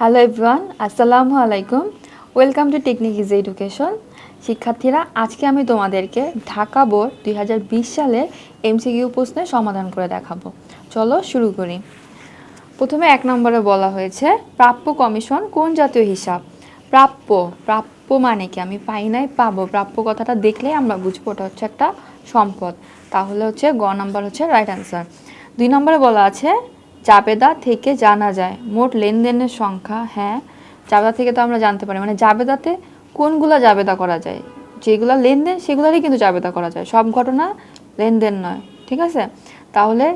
Hello everyone আসসালামু আলাইকুম। Welcome to technique is education শিক্ষার্থীরা, আজকে আমি তোমাদেরকে ঢাকা বোর্ড দুই হাজার বিশ সালের এমসিকিউ প্রশ্নের সমাধান করে দেখাবো। চলো শুরু করি। প্রথমে এক নম্বরে বলা হয়েছে, প্রাপ্য কমিশন কোন জাতীয় হিসাব? প্রাপ্য প্রাপ্য মানে কি? আমি পাই নাই, পাবো। প্রাপ্য কথাটা দেখলেই আমরা বুঝব, ওটা হচ্ছে একটা সম্পদ। তাহলে হচ্ছে গ নাম্বার হচ্ছে রাইট অ্যান্সার দুই নম্বরে বলা আছে জাবেদা থেকে জানা যায়। মোট লেনদেনের সংখ্যা হ্যাঁ জাবেদা থেকে তো আমরা জানতে পারি। মানে জাবেদাতে কোনগুলা জাবেদা করা যায়? যেগুলো লেনদেন, সেগুলোরই কিন্তু জাবেদা করা যায়। সব ঘটনা লেনদেন নয়, ঠিক আছে? তাহলে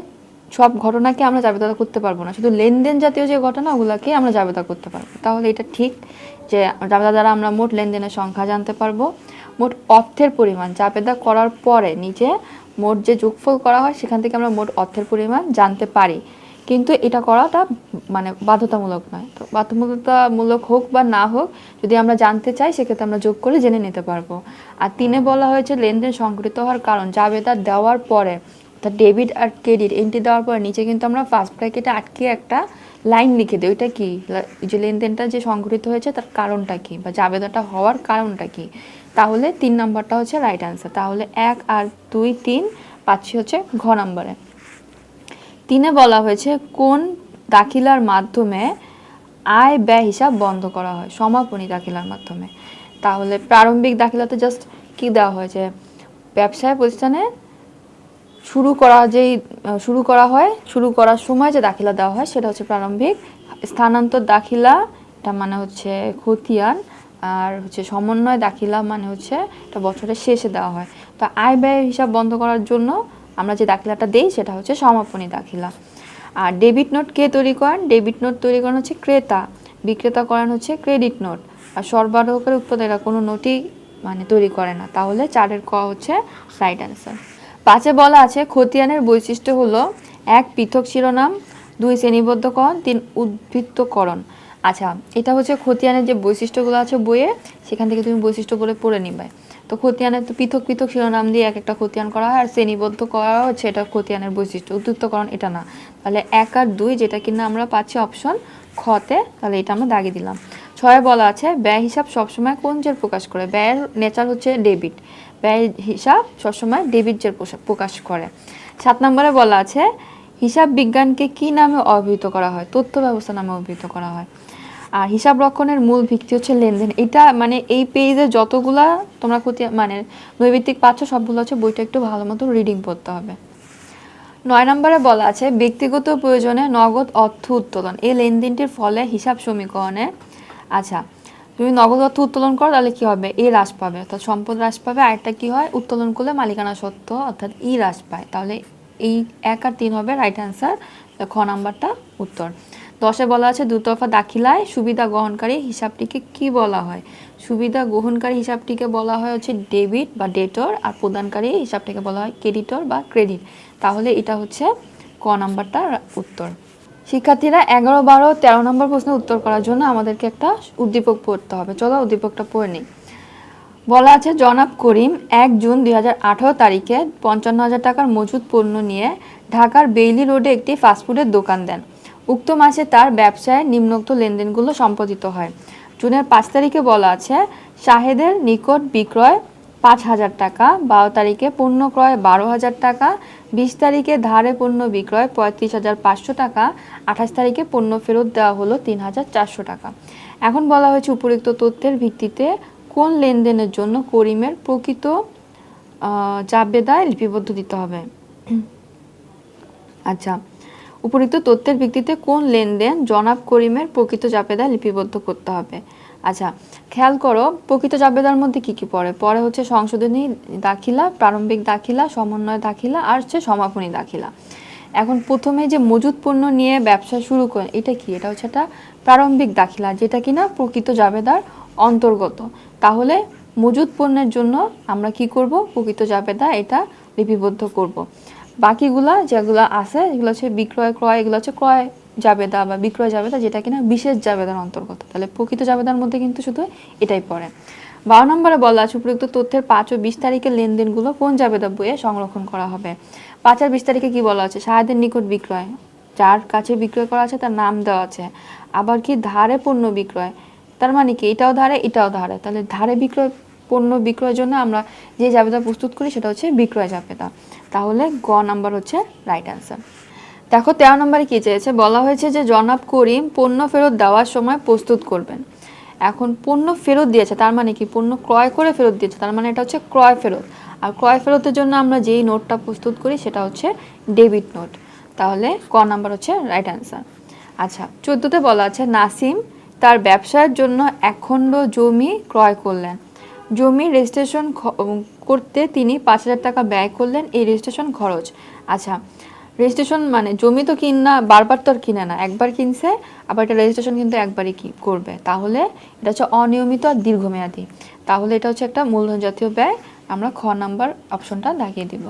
সব ঘটনাকে আমরা জাবেদা করতে পারব না। শুধু লেনদেন জাতীয় যে ঘটনা, ওগুলোকে আমরা জাবেদা করতে পারব। তাহলে এটা ঠিক যে জাবেদা দ্বারা আমরা মোট লেনদেনের সংখ্যা জানতে পারব। মোট অর্থের পরিমাণ জাবেদা করার পরে নিচে মোট যে যোগফল করা হয়, সেখান থেকে আমরা মোট অর্থের পরিমাণ জানতে পারি। কিন্তু এটা করাটা মানে বাধ্যতামূলক নয়। তো বাধ্যতামূলক হোক বা না হোক যদি আমরা জানতে চাই সেক্ষেত্রে আমরা যোগ করে জেনে নিতে পারব। আর তিনে বলা হয়েছে লেনদেন সংঘটিত হওয়ার কারণ। জাবেদা দেওয়ার পরে অর্থাৎ ডেবিট আর ক্রেডিট এন্ট্রি দেওয়ার পরে নিচে কিন্তু আমরা ফার্স্ট ব্র্যাকেটে আটকে একটা লাইন লিখে দিই। ওইটা কি? যে লেনদেনটা যে সংঘটিত হয়েছে তার কারণটা কি? বা জাবেদাটা হওয়ার কারণটা কি? তাহলে তিন নম্বরটা হচ্ছে রাইট অ্যান্সার তাহলে এক আর দুই তিন পাচ্ছি হচ্ছে ঘ নম্বরে। তিনে বলা হয়েছে, কোন দাখিলার মাধ্যমে আয় ব্যয় হিসাব বন্ধ করা হয়? সমাপনী দাখিলার মাধ্যমে। তাহলে প্রারম্ভিক দাখিলাতে জাস্ট কি দেওয়া হয়েছে? ব্যবসায় প্রতিষ্ঠানে শুরু করা যেই, শুরু করা হয়, শুরু করার সময় যে দাখিলা দেওয়া হয়, সেটা হচ্ছে প্রারম্ভিক। স্থানান্তর দাখিলা, এটা মানে হচ্ছে খতিয়ান, আর হচ্ছে সমন্বয় দাখিলা মানে হচ্ছে এটা বছরের শেষে দেওয়া হয়। তো আয় ব্যয় হিসাব বন্ধ করার জন্য আমরা যে দাখিলাটা দেই সেটা হচ্ছে সমাপনী দাখিলা। আর ডেবিট নোট কে তৈরি করেন? ডেবিট নোট তৈরি করেন হচ্ছে ক্রেতা। বিক্রেতা করেন হচ্ছে ক্রেডিট নোট আর সরবরাহকারী উৎপাদকরা কোনো নোটই মানে তৈরি করে না। তাহলে চারের ক হচ্ছে রাইট অ্যান্সার পাঁচে বলা আছে, খতিয়ানের বৈশিষ্ট্য হলো, এক, পৃথক শিরোনাম, দুই শ্রেণীবদ্ধকরণ তিন, উদ্বৃত্তকরণ। আচ্ছা এটা হচ্ছে খতিয়ানের যে বৈশিষ্ট্যগুলো আছে বইয়ে, সেখান থেকে তুমি বৈশিষ্ট্যগুলো পড়ে নিবে। তো খতিয়ানের তো পৃথক পৃথক শিরোনাম দিয়ে এক একটা খতিয়ান করা হয়, আর শ্রেণীবদ্ধ করা হচ্ছে এটা খতিয়ানের বৈশিষ্ট্য। উদ্বৃত্তকরণ এটা না। তাহলে এক আর দুই যেটা কিনা আমরা পাচ্ছি অপশন খতে তাহলে এটা আমরা দাগিয়ে দিলাম। ছয়ে বলা আছে, ব্যয় হিসাব সবসময় কোন জের প্রকাশ করে? ব্যয়ের নেচার হচ্ছে ডেবিট। ব্যয় হিসাব সবসময় ডেবিট জের প্রকাশ করে। সাত নম্বরে বলা আছে, হিসাব বিজ্ঞানকে কি নামে অভিহিত করা হয়? তথ্য ব্যবস্থা নামে অভিহিত করা হয়। আর হিসাব রক্ষণের মূল ভিত্তি হচ্ছে লেনদেন। এটা মানে এই পেজে যতগুলা তোমরা ক্ষতি মানে নৈবিত্তিক পাচ্ছ, সবগুলো হচ্ছে বইটা একটু ভালো মতো রিডিং পড়তে হবে। নয় নম্বরে বলা আছে, ব্যক্তিগত প্রয়োজনে নগদ অর্থ উত্তোলন। এই লেনদেনটির ফলে হিসাব সমীকরণে আচ্ছা তুমি নগদ অর্থ উত্তোলন করো, তাহলে কী হবে? এ হ্রাস পাবে, অর্থাৎ সম্পদ হ্রাস পাবে। আরেকটা কী হয়? উত্তোলন করলে মালিকানা সত্ত্ব অর্থাৎ ই হ্রাস পায়। তাহলে এই এক আর তিন হবে রাইট অ্যান্সার খ নাম্বারটা উত্তর। দশে বলা আছে দুতরফা দাখিলায় সুবিধা গ্রহণকারী হিসাবটিকে কি বলা হয়? সুবিধা গ্রহণকারী হিসাবটিকে বলা হয় হচ্ছে ডেবিট বা ডেটর, আর প্রদানকারী হিসাবটিকে বলা হয় ক্রেডিটর বা ক্রেডিট। তাহলে এটা হচ্ছে ক নাম্বারটা উত্তর। শিক্ষার্থীরা এগারো, বারো, তেরো নম্বর প্রশ্নের উত্তর করার জন্য আমাদেরকে একটা উদ্দীপক পড়তে হবে। চলো উদ্দীপকটা পড়ে নিই। বলা আছে, জনাব করিম, এক জুন দুই হাজার আঠারো তারিখে পঞ্চান্ন হাজার টাকার মজুদ পণ্য নিয়ে ঢাকার বেইলি রোডে একটি ফাস্টফুডের দোকান দেন। উক্ত মাসে তার ব্যবসায় নিম্নোক্ত লেনদেনগুলো সম্পাদিত হয়। জুনের পাঁচ তারিখে বলা আছে, শাহেদের নিকট বিক্রয় পাঁচ হাজার টাকা, বারো তারিখে পণ্য ক্রয় বারো হাজার টাকা, বিশ তারিখে ধারে পণ্য বিক্রয় পঁয়ত্রিশ হাজার পাঁচশো টাকা, আঠাশ তারিখে পণ্য ফেরত দেওয়া হলো তিন হাজার চারশো টাকা। এখন বলা হয়েছে উপরিক্ত তথ্যের ভিত্তিতে কোন লেনদেনের জন্য করিমের প্রকৃত জাবেদায় লিপিবদ্ধ দিতে হবে। আচ্ছা উপরিক্ত তথ্যের ভিত্তিতে কোন লেনদেন জনাব করিমের প্রকৃত জাবেদায় লিপিবদ্ধ করতে হবে? আচ্ছা খেয়াল করো, প্রকৃত জাবেদার মধ্যে কি কি পড়ে? পরে হচ্ছে সংশোধনী দাখিলা, প্রারম্ভিক দাখিলা, সমন্বয় দাখিলা, আর হচ্ছে সমাপনী দাখিলা। এখন প্রথমে যে মজুদ পণ্য নিয়ে ব্যবসা শুরু করেন, এটা কি? এটা হচ্ছে একটা প্রারম্ভিক দাখিলা, যেটা কিনা প্রকৃত জাবেদার অন্তর্গত। তাহলে মজুদ পণ্যের জন্য আমরা কি করব? প্রকৃত জাবেদা এটা লিপিবদ্ধ করব। বাকিগুলা যেগুলো আছে, এগুলো হচ্ছে বিক্রয়, ক্রয়, এগুলো হচ্ছে ক্রয় জাবেদা বা বিক্রয় জাবেদা, যেটা কিনা বিশেষ জাবেদার অন্তর্গত। তাহলে প্রকৃত জাবেদার মধ্যে কিন্তু শুধু এটাই পড়ে। বারো নম্বরে বলা আছে উপযুক্ত তথ্যের পাঁচ ও বিশ তারিখের লেনদেনগুলো কোন জাবেদা বইয়ে সংরক্ষণ করা হবে? পাঁচ আর বিশ তারিখে কি বলা আছে? সাহায্যের নিকট বিক্রয়। যার কাছে বিক্রয় করা আছে, তার নাম দেওয়া আছে। আবার কি ধারে পণ্য বিক্রয়? তার মানে কি এটাও ধারে এটাও ধারে। তাহলে ধারে বিক্রয় পণ্য বিক্রয়ের জন্য আমরা যে জাবেদা প্রস্তুত করি সেটা হচ্ছে বিক্রয় জাবেদা। তাহলে গ নাম্বার হচ্ছে রাইট অ্যান্সার দেখো, তেরো নম্বরে কী চেয়েছে? বলা হয়েছে যে জনাব করিম পণ্য ফেরত দেওয়ার সময় প্রস্তুত করবেন। এখন পণ্য ফেরত দিয়েছে, তার মানে কি? পণ্য ক্রয় করে ফেরত দিয়েছে, তার মানে এটা হচ্ছে ক্রয় ফেরত। আর ক্রয় ফেরতের জন্য আমরা যেই নোটটা প্রস্তুত করি সেটা হচ্ছে ডেবিট নোট। তাহলে ক নাম্বার হচ্ছে রাইট অ্যান্সার আচ্ছা চোদ্দোতে বলা আছে, নাসিম তার ব্যবসার জন্য একখণ্ড জমি ক্রয় করলেন। জমি রেজিস্ট্রেশন করতে তিনি পাঁচ হাজার টাকা ব্যয় করলেন, এই রেজিস্ট্রেশন খরচ। আচ্ছা রেজিস্ট্রেশন মানে জমি তো কিন না বারবার তো আর কিনে না, একবার কিনছে, আবার এটা রেজিস্ট্রেশন কিন্তু একবারই কি করবে। তাহলে এটা হচ্ছে অনিয়মিত আর দীর্ঘমেয়াদী। তাহলে এটা হচ্ছে একটা মূলধন জাতীয় ব্যয়। আমরা খ নাম্বার অপশনটা দাগিয়ে দিব।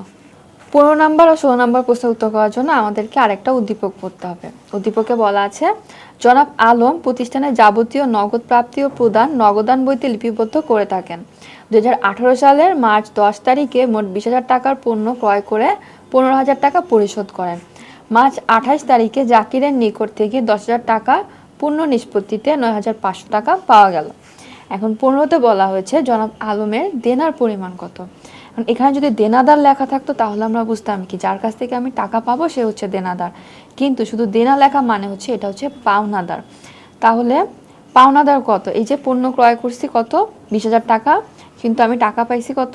পনেরো নাম্বার ও ষোলো নাম্বার প্রশ্নের উত্তর করার জন্য আমাদেরকে আরেকটা উদ্দীপক পড়তে হবে। উদ্দীপকে বলা আছে, জনাব আলম প্রতিষ্ঠানের যাবতীয় নগদ প্রাপ্তি ও প্রদান, নগদান বইতে লিপিবদ্ধ করে থাকেন। দু হাজার আঠেরো সালের মার্চ দশ তারিখে মোট বিশ হাজার টাকার পণ্য ক্রয় করে পনেরো হাজার টাকা পরিশোধ করেন। মার্চ আঠাশ তারিখে জাকিরের নিকট থেকে দশ হাজার টাকা পূর্ণ নিষ্পত্তিতে নয় হাজার পাঁচশো টাকা পাওয়া গেল। এখন পনেরোতে বলা হয়েছে, জনাব আলমের দেনার পরিমাণ কত? এখন এখানে যদি দেনাদার লেখা থাকতো, তাহলে আমরা বুঝতাম কি, যার কাছ থেকে আমি টাকা পাবো, সে হচ্ছে দেনাদার। কিন্তু শুধু দেনা লেখা মানে হচ্ছে, এটা হচ্ছে পাওনাদার। তাহলে পাওনাদার কত? এই যে পণ্য ক্রয় করছি কত? বিশ হাজার টাকা। কিন্তু আমি টাকা পাইছি কত?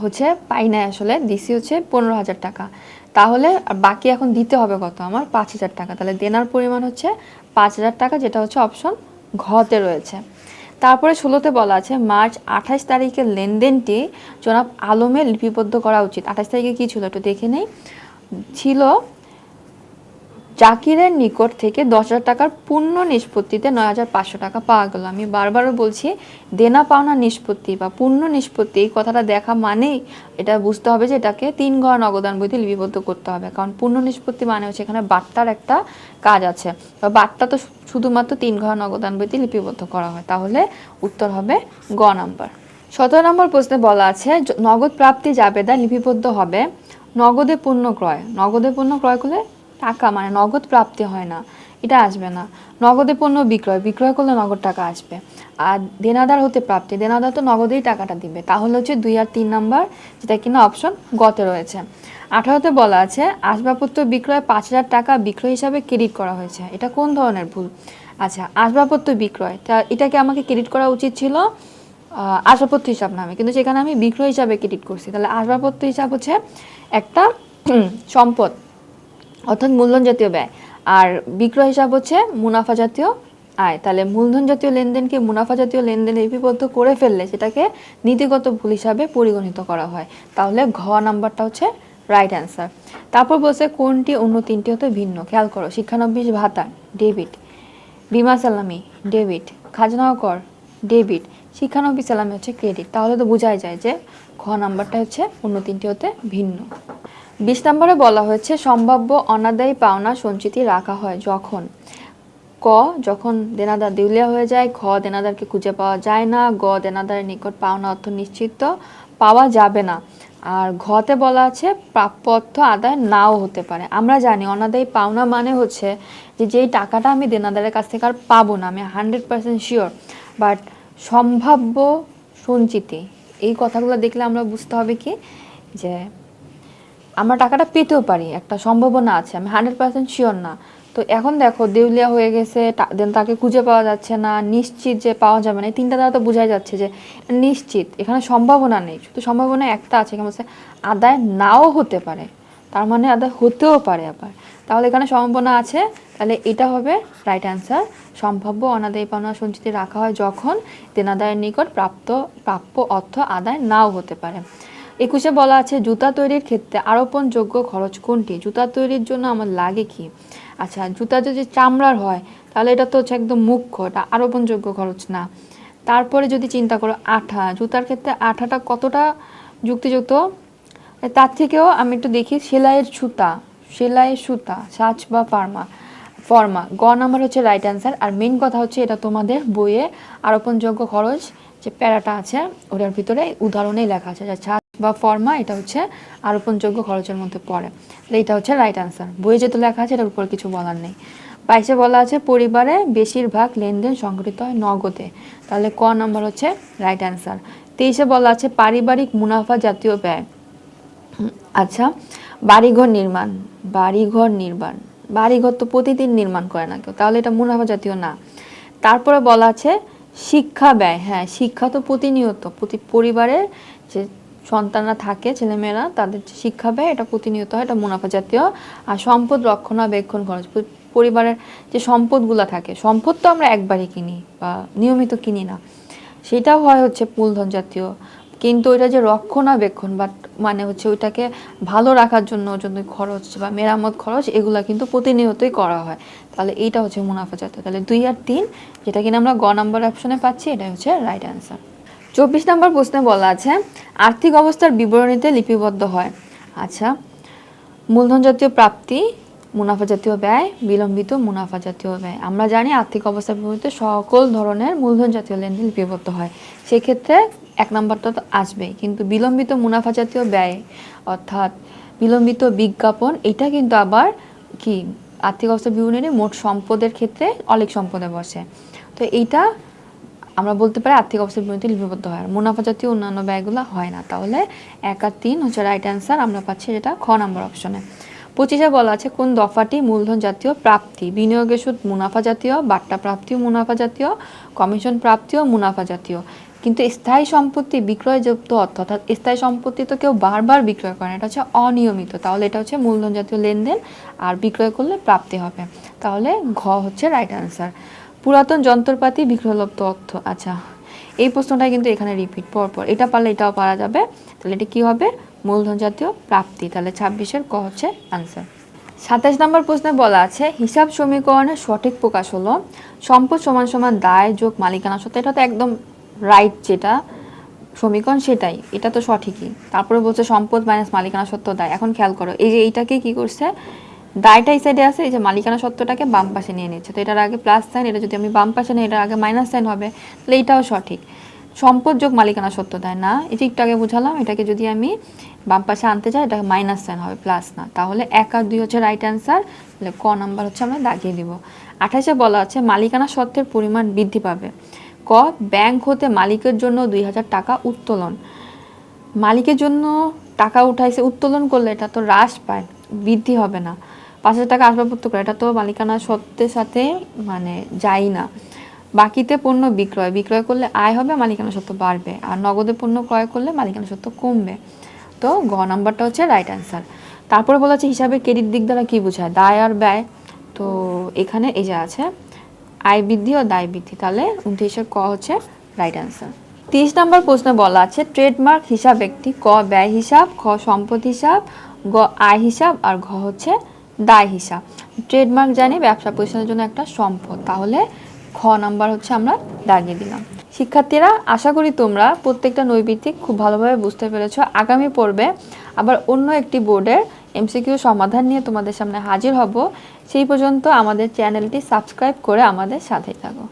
হচ্ছে পাই নাই আসলে, দিছি হচ্ছে পনেরো হাজার টাকা। তাহলে আর বাকি এখন দিতে হবে কত? আমার পাঁচ হাজার টাকা। তাহলে দেনার পরিমাণ হচ্ছে পাঁচ হাজার টাকা, যেটা হচ্ছে অপশন ঘতে রয়েছে। তারপরে ষোলোতে বলা আছে, মার্চ আঠাশ তারিখের লেনদেনটি জনাব আলমে লিপিবদ্ধ করা উচিত। আঠাশ তারিখে কী ছিল একটু দেখে নেই। ছিল জাকিরের নিকট থেকে দশ হাজার টাকার পূর্ণ নিষ্পত্তিতে নয় হাজার পাঁচশো টাকা পাওয়া গেল। আমি বারবারও বলছি, দেনা পাওনা নিষ্পত্তি বা পূর্ণ নিষ্পত্তি, এই কথাটা দেখা মানেই এটা বুঝতে হবে যে এটাকে তিন ঘর নগদান বইতে লিপিবদ্ধ করতে হবে। কারণ পূর্ণ নিষ্পত্তি মানে হচ্ছে এখানে বার্তার একটা কাজ আছে। বা বার্তা তো শুধুমাত্র তিন ঘর নগদান বইতে লিপিবদ্ধ করা হয়। তাহলে উত্তর হবে গ নাম্বার। সতেরো নম্বর প্রশ্নে বলা আছে নগদ প্রাপ্তি জাবেদা লিপিবদ্ধ হবে নগদে পণ্য ক্রয়। নগদে পণ্য ক্রয় করলে টাকা মানে নগদ প্রাপ্তি হয় না, এটা আসবে না। নগদে পণ্য বিক্রয় বিক্রয় করলে নগদ টাকা আসবে। আর দেনাদার হতে প্রাপ্তি, দেনাদার তো নগদেই টাকাটা দিবে। তাহলে হচ্ছে দুই আর তিন নাম্বার, যেটা কিনা অপশন গতে রয়েছে। আঠারোতে বলা আছে, আসবাবপত্র বিক্রয় পাঁচ হাজার টাকা বিক্রয় হিসাবে ক্রেডিট করা হয়েছে। এটা কোন ধরনের ভুল? আচ্ছা আসবাবপত্র বিক্রয়, তা এটাকে আমাকে ক্রেডিট করা উচিত ছিল আসবাবপত্র হিসাব নামে। কিন্তু সেখানে আমি বিক্রয় হিসাবে ক্রেডিট করছি। তাহলে আসবাবপত্র হিসাব হচ্ছে একটা সম্পদ। অর্থাৎ মূলধন জাতীয় ব্যয়। আর বিক্রয় হিসাব হচ্ছে মুনাফা জাতীয় আয়। তাহলে মূলধন জাতীয় লেনদেনকে মুনাফা জাতীয় লেনদেনে লিপিবদ্ধ করে ফেললে সেটাকে নীতিগত ভুল হিসাবে পরিগণিত করা হয়। তাহলে ঘ নাম্বারটা হচ্ছে রাইট অ্যান্সার তারপর বলছে কোনটি অন্য তিনটি হতে ভিন্ন? খেয়াল করো শিক্ষানবিশ ভাতা ডেবিট বিমা সালামি ডেবিট খাজনা কর ডেবিট শিক্ষানবিশ সালামি হচ্ছে ক্রেডিট তাহলে তো বোঝাই যায় যে খ নাম্বারটা হচ্ছে অন্য তিনটি হতে ভিন্ন। বিশ নম্বরে বলা হয়েছে, সম্ভাব্য অনাদায়ী পাওনা সঞ্চিতি রাখা হয় যখন, ক, যখন দেনাদার দেউলিয়া হয়ে যায় খ দেনাদারকে খুঁজে পাওয়া যায় না, গ, দেনাদারের নিকট পাওনা অর্থ নিশ্চিত পাওয়া যাবে না। আর ঘতে বলা আছে, প্রাপ্য অর্থ আদায় নাও হতে পারে। আমরা জানি অনাদায়ী পাওনা মানে হচ্ছে যে, যেই টাকাটা আমি দেনাদারের কাছ থেকে আর পাবো না, আমি হান্ড্রেড পার্সেন্ট শিওর। বাট সম্ভাব্য সঞ্চিতি, এই কথাগুলো দেখলে আমরা বুঝতে হবে কি? যে আমরা টাকাটা পেতেও পারি, একটা সম্ভাবনা আছে, আমি হান্ড্রেড পার্সেন্ট শিওর না। তো এখন দেখো, দেউলিয়া হয়ে গেছে দেন তাকে খুঁজে পাওয়া যাচ্ছে না, নিশ্চিত যে পাওয়া যাবে না, এই তিনটা দ্বারা তো বোঝাই যাচ্ছে যে নিশ্চিত, এখানে সম্ভাবনা নেই, শুধু সম্ভাবনা একটা আছে এখানে হচ্ছে আদায় নাও হতে পারে, তার মানে আদায় হতেও পারে আবার। তাহলে এখানে সম্ভাবনা আছে, তাহলে এটা হবে রাইট অ্যান্সার সম্ভাব্য অনাদায়ী পাওনা সঞ্চিতি রাখা হয় যখন দেনাদায়ের নিকট প্রাপ্ত, প্রাপ্য অর্থ আদায় নাও হতে পারে। একুশে বলা আছে, জুতা তৈরির ক্ষেত্রে আরোপণযোগ্য খরচ কোনটি? জুতা তৈরির জন্য আমার লাগে কি? আচ্ছা জুতা যদি চামড়ার হয়, তাহলে এটা তো হচ্ছে একদম মুখ্য, এটা আরোপণযোগ্য খরচ না। তারপরে যদি চিন্তা করো, আঠা, জুতার ক্ষেত্রে আঠাটা কতটা যুক্তিযুক্ত? তার থেকেও আমি একটু দেখি, সেলাইয়ের সুতা সেলাইয়ের সুতা, সাজ বা ফার্মা ফর্মা, গ নাম্বার হচ্ছে রাইট অ্যান্সার আর মেন কথা হচ্ছে এটা তোমাদের বইয়ে আরোপণযোগ্য খরচ, যে প্যারাটা আছে, ওটার ভিতরে উদাহরণেই লেখা আছে যা ছাদ বা ফর্মা এটা হচ্ছে আরোপণযোগ্য খরচের মধ্যে পড়ে। এটা হচ্ছে রাইট আনসার বইয়ে যেহেতু লেখা আছে, এটার উপর কিছু বলার নেই। বাইশে বলা আছে, পরিবারে বেশিরভাগ লেনদেন সংঘটিত হয় নগদে। তাহলে ক নম্বর হচ্ছে রাইট অ্যান্সার তেইশে বলা আছে, পারিবারিক মুনাফা জাতীয় ব্যয়। আচ্ছা বাড়িঘর নির্মাণ বাড়িঘর নির্মাণ। বাড়িঘর তো প্রতিদিন নির্মাণ করে না কেউ, তাহলে এটা মুনাফা জাতীয় না। তারপরে বলা আছে, শিক্ষা ব্যয়। হ্যাঁ শিক্ষা তো প্রতিনিয়ত, প্রতি পরিবারের যে সন্তানরা থাকে, ছেলেমেয়েরা, তাদের শিক্ষা ব্যয়, এটা প্রতিনিয়ত হয়, এটা মুনাফা জাতীয়। আর সম্পদ রক্ষণাবেক্ষণ খরচ। পরিবারের যে সম্পদগুলো থাকে, সম্পদ তো আমরা একবারই কিনি বা নিয়মিত কিনি না। সেটাও হয় হচ্ছে মূলধন জাতীয়। কিন্তু ওইটা যে রক্ষণাবেক্ষণ বা মানে হচ্ছে ওইটাকে ভালো রাখার জন্য জন্য খরচ বা মেরামত খরচ, এগুলা কিন্তু প্রতিনিয়তই করা হয়। তাহলে এইটা হচ্ছে মুনাফা জাতীয়। তাহলে দুই আর তিন, যেটা কিনা আমরা গ নাম্বার অপশনে পাচ্ছি এটা হচ্ছে রাইট অ্যান্সার চব্বিশ নম্বর প্রশ্নে বলা আছে, আর্থিক অবস্থার বিবরণীতে লিপিবদ্ধ হয়। আচ্ছা মূলধন জাতীয় প্রাপ্তি, মুনাফা জাতীয় ব্যয়, বিলম্বিত মুনাফা জাতীয় ব্যয়। আমরা জানি আর্থিক অবস্থার বিবরণীতে সকল ধরনের মূলধন জাতীয় লেনদেন লিপিবদ্ধ হয়। সেক্ষেত্রে এক নম্বরটা তো আসবেই কিন্তু বিলম্বিত মুনাফা জাতীয় ব্যয়, অর্থাৎ বিলম্বিত বিজ্ঞাপন, এটা কিন্তু আবার কি? আর্থিক অবস্থা বিবরণী মোট সম্পদের ক্ষেত্রে অলেখ সম্পদে বসে। তো এইটা আমরা বলতে পারি আর্থিক অবস্থার বিবরণীতে লিপিবদ্ধ হয়। আর মুনাফা জাতীয় অন্যান্য ব্যয়গুলো হয় না। তাহলে এক আর তিন হচ্ছে রাইট অ্যান্সার আমরা পাচ্ছি যেটা খ নম্বর অপশনে পঁচিশে বলা আছে, কোন দফাটি মূলধন জাতীয় প্রাপ্তি? বিনিয়োগের সুদ মুনাফা জাতীয়, বাট্টা প্রাপ্তিও মুনাফা জাতীয়, কমিশন প্রাপ্তিও মুনাফা জাতীয়। কিন্তু স্থায়ী সম্পত্তি বিক্রয়যুক্ত অর্থ, অর্থাৎ স্থায়ী সম্পত্তি তো কেউ বারবার বিক্রয় করে না, এটা হচ্ছে অনিয়মিত। তাহলে এটা হচ্ছে মূলধন জাতীয় লেনদেন, আর বিক্রয় করলে প্রাপ্তি হবে। তাহলে ঘ হচ্ছে রাইট অ্যান্সার পুরাতন যন্ত্রপাতি বিক্রয়লব্ধ অর্থ। আচ্ছা এই প্রশ্নটা কিন্তু এখানে রিপিট পরপর। এটা পারলে এটাও পারা যাবে। তাহলে এটা কি হবে? মূলধন জাতীয় প্রাপ্তি। তাহলে ছাব্বিশের ক হচ্ছে আনসার সাতাশ নম্বর প্রশ্নে বলা আছে, হিসাব সমীকরণের সঠিক প্রকাশ হলো সম্পদ সমান সমান দায়, যোগ, মালিকানা সত্ত্ব। এটা তো একদম রাইট যেটা। সমীকরণ সেটাই। এটা তো সঠিকই। তারপরে বলছে সম্পদ মাইনাস মালিকানা সত্ত্ব দায়। এখন খেয়াল করো, এই যে এইটাকে কি করছে? দায়টা এই সাইডে আছে, এই যে মালিকানা সত্ত্বটাকে বাম পাশে নিয়ে নিচ্ছে। তো এটার আগে প্লাস সাইন এটা যদি আমি বাম পাশে নিই, এটার আগে মাইনাস সাইন হবে, তাহলে এইটাও সঠিক। সম্পদ যোগ মালিকানা সত্ত্ব দেয় না? যে একটু আগে বুঝালাম, এটাকে যদি আমি বাম পাশে আনতে চাই এটা মাইনাস সাইন হবে প্লাস না। তাহলে এক আর দুই হচ্ছে রাইট অ্যান্সার তাহলে ক নাম্বার হচ্ছে আমরা দাগিয়ে দিব। আঠাশে বলা আছে, মালিকানা সত্ত্বের পরিমাণ বৃদ্ধি পাবে। ক ব্যাংক হতে মালিকের জন্য দুই হাজার টাকা উত্তোলন। মালিকের জন্য টাকা উঠাইছে, উত্তোলন করলে এটা তো হ্রাস পায়, বৃদ্ধি হবে না। পাঁচ হাজার টাকা আসবাবপত্র করে, এটা তো মালিকানা সত্ত্বের সাথে মানে যায় না। বাকিতে পণ্য বিক্রয় বিক্রয় করলে আয় হবে, মালিকানা সত্ত্ব বাড়বে। আর নগদে পণ্য ক্রয় করলে মালিকানা সত্ত্ব কমবে। তো গ নাম্বারটা হচ্ছে রাইট অ্যান্সার তারপরে বলা হচ্ছে হিসাবে ক্রেডিট দিক দ্বারা কী বোঝায়? দায় আর ব্যয়। তো এখানে এই যে আছে, আয় বৃদ্ধি ও দায় বৃদ্ধি। তাহলে উনত্রিশের ক হচ্ছে রাইট অ্যান্সার তিরিশ নম্বর প্রশ্নে বলা আছে ট্রেডমার্ক হিসাব একটি, ক ব্যয় হিসাব, খ সম্পদ হিসাব, গ আয় হিসাব, আর ঘ হচ্ছে দায় হিসাব। ট্রেডমার্ক জানি ব্যবসা প্রতিষ্ঠানের জন্য একটা সম্পদ। তাহলে খ নাম্বার হচ্ছে আমরা দাগিয়ে দিলাম। শিক্ষার্থীরা, আশা করি তোমরা প্রত্যেকটা নৈবিত্তিক খুব ভালোভাবে বুঝতে পেরেছ। আগামী পর্বে আবার অন্য একটি বোর্ডের এমসিকিউ সমাধান নিয়ে তোমাদের সামনে হাজির হব। সেই পর্যন্ত আমাদের চ্যানেলটি সাবস্ক্রাইব করে আমাদের সাথেই থাকো।